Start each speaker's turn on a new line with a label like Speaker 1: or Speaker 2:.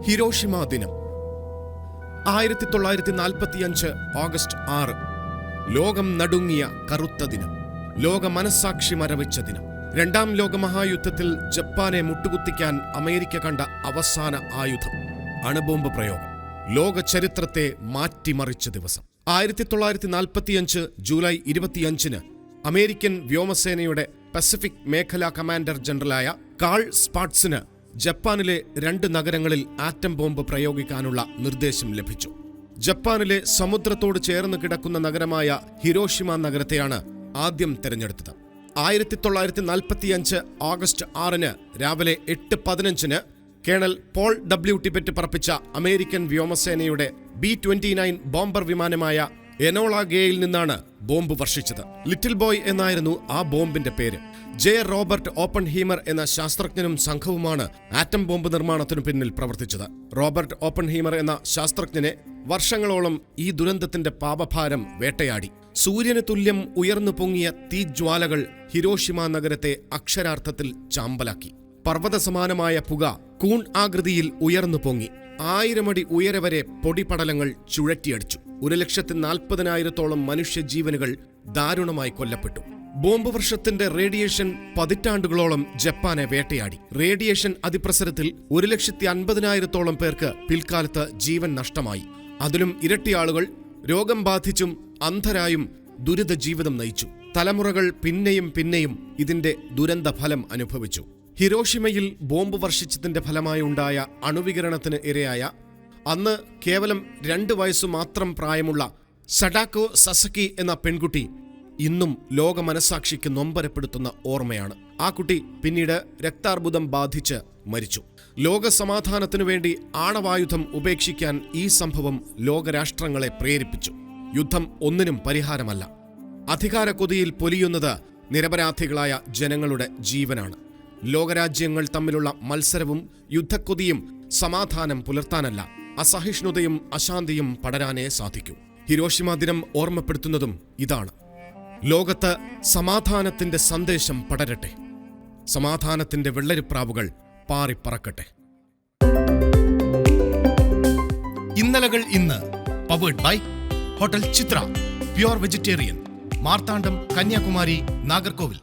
Speaker 1: Hiroshima ദിനം. ആയിരത്തി തൊള്ളായിരത്തി നാൽപ്പത്തി അഞ്ച് ഓഗസ്റ്റ് ആറ്. ലോകം നടുങ്ങിയ കറുത്ത ദിനം. ലോക മനസ്സാക്ഷി മരവിച്ച ദിനം. രണ്ടാം ലോക മഹായുദ്ധത്തിൽ ജപ്പാനെ മുട്ടുകുത്തിക്കാൻ അമേരിക്ക കണ്ട അവസാന ആയുധം. അണുബോംബ് പ്രയോഗം. ലോക ചരിത്രത്തെ മാറ്റിമറിച്ച ദിവസം. ആയിരത്തി തൊള്ളായിരത്തി നാൽപ്പത്തിയഞ്ച് ജൂലൈ ഇരുപത്തിയഞ്ചിന് അമേരിക്കൻ വ്യോമസേനയുടെ പസഫിക് മേഖലാ കമാൻഡർ ജനറലായ കാൾ സ്പാട്സിന് ജപ്പാനിലെ രണ്ട് നഗരങ്ങളിൽ ആറ്റം ബോംബ് പ്രയോഗിക്കാനുള്ള നിർദ്ദേശം ലഭിച്ചു. ജപ്പാനിലെ സമുദ്രത്തോട് ചേർന്ന് കിടക്കുന്ന നഗരമായ ഹിരോഷിമ നഗരത്തെയാണ് ആദ്യം തിരഞ്ഞെടുത്തത്. ആയിരത്തി തൊള്ളായിരത്തി നാൽപ്പത്തിയഞ്ച് ഓഗസ്റ്റ് ആറിന് രാവിലെ എട്ട് പതിനഞ്ചിന് കേണൽ പോൾ ഡബ്ല്യു ടിബറ്റ് പറപ്പിച്ച അമേരിക്കൻ വ്യോമസേനയുടെ ബി ട്വന്റി നയൻ ബോംബർ വിമാനമായ എനോള ഗേയിൽ നിന്നാണ് ബോംബ് വർഷിച്ചത്. ലിറ്റിൽ ബോയ് എന്നായിരുന്നു ആ ബോംബിന്റെ പേര്. ജെ. റോബർട്ട് ഓപ്പൺ ഹീമർ എന്ന ശാസ്ത്രജ്ഞനും സംഘവുമാണ് ആറ്റം ബോംബ് നിർമ്മാണത്തിനു പിന്നിൽ പ്രവർത്തിച്ചത്. റോബർട്ട് ഓപ്പൺ ഹീമർ എന്ന ശാസ്ത്രജ്ഞനെ വർഷങ്ങളോളം ഈ ദുരന്തത്തിന്റെ പാപഭാരം വേട്ടയാടി. സൂര്യന് തുല്യം ഉയർന്നു പൊങ്ങിയ തീജ്വാലകൾ ഹിരോഷിമ നഗരത്തെ അക്ഷരാർത്ഥത്തിൽ ചാമ്പലാക്കി. പർവതസമാനമായ പുക കൂൺ ആകൃതിയിൽ ഉയർന്നു പൊങ്ങി. ആയിരമടി ഉയരെ വരെ പൊടിപടലങ്ങൾ ചുഴറ്റിയടിച്ചു. ഒരു ലക്ഷത്തി നാൽപ്പതിനായിരത്തോളം മനുഷ്യജീവനുകൾ ദാരുണമായി കൊല്ലപ്പെട്ടു. ബോംബ് വർഷത്തിന്റെ റേഡിയേഷൻ പതിറ്റാണ്ടുകളോളം ജപ്പാനെ വേട്ടയാടി. റേഡിയേഷൻ അതിപ്രസരത്തിൽ ഒരു ലക്ഷത്തി അൻപതിനായിരത്തോളം പേർക്ക് പിൽക്കാലത്ത് ജീവൻ നഷ്ടമായി. അതിലും ഇരട്ടി ആളുകൾ രോഗം ബാധിച്ചും അന്ധരായും ദുരിത ജീവിതം നയിച്ചു. തലമുറകൾ പിന്നെയും പിന്നെയും ഇതിന്റെ ദുരന്ത ഫലം അനുഭവിച്ചു. ഹിരോഷിമയിൽ ബോംബ് വർഷിച്ചതിന്റെ ഫലമായി ഉണ്ടായ അണുവികരണത്തിന് ഇരയായ അന്ന് കേവലം രണ്ട് വയസ്സു മാത്രം പ്രായമുള്ള സഡാക്കോ സസക്കി എന്ന പെൺകുട്ടി ഇന്നും ലോക മനസാക്ഷിക്ക് നൊമ്പരപ്പെടുത്തുന്ന ഓർമ്മയാണ്. ആ കുട്ടി പിന്നീട് രക്താർബുദം ബാധിച്ച് മരിച്ചു. ലോക സമാധാനത്തിനു വേണ്ടി ആണവായുധം ഉപേക്ഷിക്കാൻ ഈ സംഭവം ലോകരാഷ്ട്രങ്ങളെ പ്രേരിപ്പിച്ചു. യുദ്ധം ഒന്നിനും പരിഹാരമല്ല. അധികാര കൊതിയിൽ പൊലിയുന്നത് നിരപരാധികളായ ജനങ്ങളുടെ ജീവനാണ്. ലോകരാജ്യങ്ങൾ തമ്മിലുള്ള മത്സരവും യുദ്ധക്കൊതിയും സമാധാനം പുലർത്താനല്ല. അസഹിഷ്ണുതയും അശാന്തിയും പടരാനേ സാധിക്കൂ. ഹിരോഷിമ ദിനം ഓർമ്മപ്പെടുത്തുന്നതും ഇതാണ്. ലോകത്ത് സമാധാനത്തിന്റെ സന്ദേശം പടരട്ടെ. സമാധാനത്തിന്റെ വെള്ളരിപ്രാവുകൾ പാറിപ്പറക്കട്ടെ. ഇന്നലകൾ ഇന്ന്. Powered by hotel Chitra pure vegetarian Marthandam Kanyakumari Nagercoil.